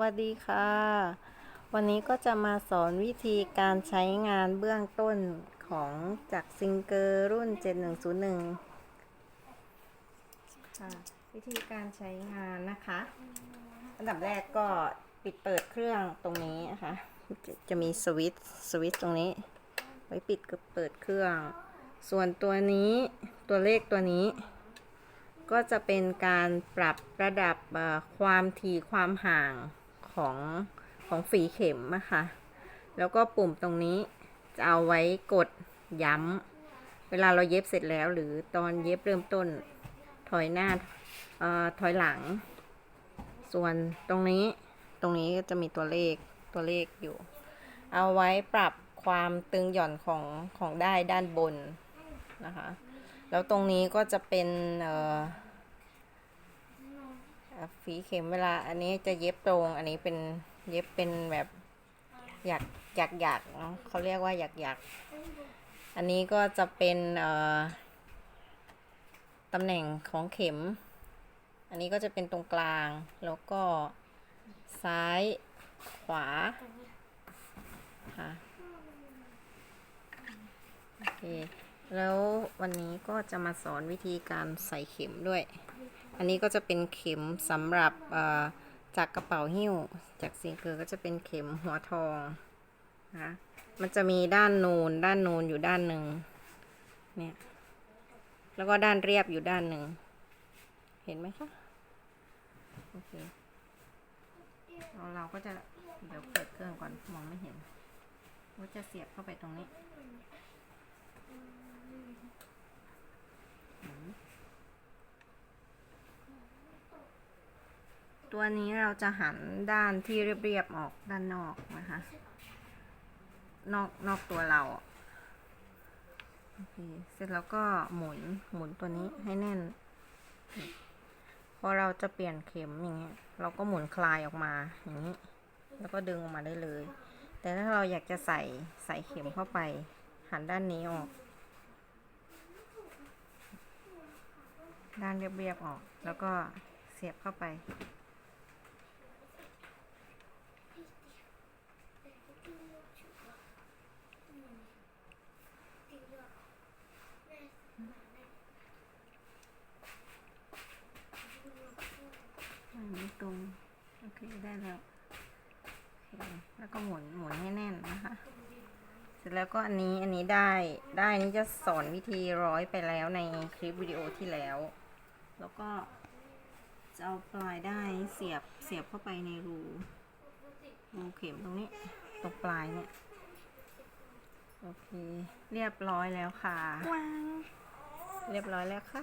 วัสดีค่ะ วันนี้ก็จะมาสอนวิธีการใช้งานเบื้องต้นของจากซิงเกอร์รุ่น 7101ค่ะวิธีการใช้งานนะคะอันดับแรกก็ปิดเปิดเครื่องตรงนี้นะคะ จะจะมีสวิตช์สวิตช์ตรงนี้ ไว้ปิดกับเปิดเครื่อง ส่วนตัวนี้ตัวเลขตัวนี้ก็จะเป็นการปรับระดับความถี่ความห่าง ของของฝีเข็มนะคะแล้วก็ปุ่มตรงนี้จะเอาไว้กดย้ำ เวลาเราเย็บเสร็จแล้ว หรือตอนเย็บเริ่มต้นถอยหน้าเอ่อถอยหลัง ส่วนตรงนี้ตรงนี้ก็จะมีตัวเลขตัวเลขอยู่ เอาไว้ปรับความตึงหย่อนของของได้ด้านบนนะคะ แล้วตรงนี้ก็จะเป็นเอ่อเอ่อ ฝีเข็มเวลาอันนี้จะเย็บตรง อันนี้เป็นเย็บเป็นแบบหยักหยักหยักเนาะเขาเรียกว่าหยักหยักอันนี้ก็จะเป็นเอ่อตำแหน่งของเข็ม อันนี้ก็จะเป็นตรงกลาง แล้วก็ซ้ายขวาค่ะโอเค แล้ววันนี้ก็จะมาสอนวิธีการใส่เข็มด้วย อันนี้ก็จะเป็นเข็มสำหรับจากกระเป๋าหิ้ว จากซิงเกอร์ก็จะเป็นเข็มหัวทองนะคะมันจะมีด้านนูนด้านนูนอยู่ด้านหนึ่งเนี่ยแล้วก็ด้านเรียบอยู่ด้านหนึ่ง เห็นไหมคะ โอเคเราเราก็จะเดี๋ยวเปิดเครื่องก่อนมองไม่เห็นว่าจะเสียบเข้าไปตรงนี้ ตัวนี้เราจะหันด้านที่เรียบๆออกด้านนอกนะคะ นอกนอกตัวเราโอเคเสร็จแล้วก็หมุนหมุนตัวนี้ให้แน่น พอเราจะเปลี่ยนเข็มอย่างเงี้ยเราก็หมุนคลายออกมาอย่างนี้ แล้วก็ดึงออกมาได้เลย แต่ถ้าเราอยากจะใส่ใส่เข็มเข้าไป หันด้านนี้ออก ด้านเรียบๆออก แล้วก็เสียบเข้าไป ตรง โอเค ได้แล้วโอเคแล้วก็หมุนหมุนให้แน่นนะคะ เสร็จแล้วก็อันนี้อันนี้ได้ได้นี้จะสอนวิธีร้อยไปแล้วในคลิปวิดีโอที่แล้ว แล้วก็จะเอาปลายได้ายเสียบเสียบเข้าไปในรูรูเข็มตรงนี้ตรงปลายเนี่ยโอเค เรียบร้อยแล้วค่ะ เรียบร้อยแล้วค่ะ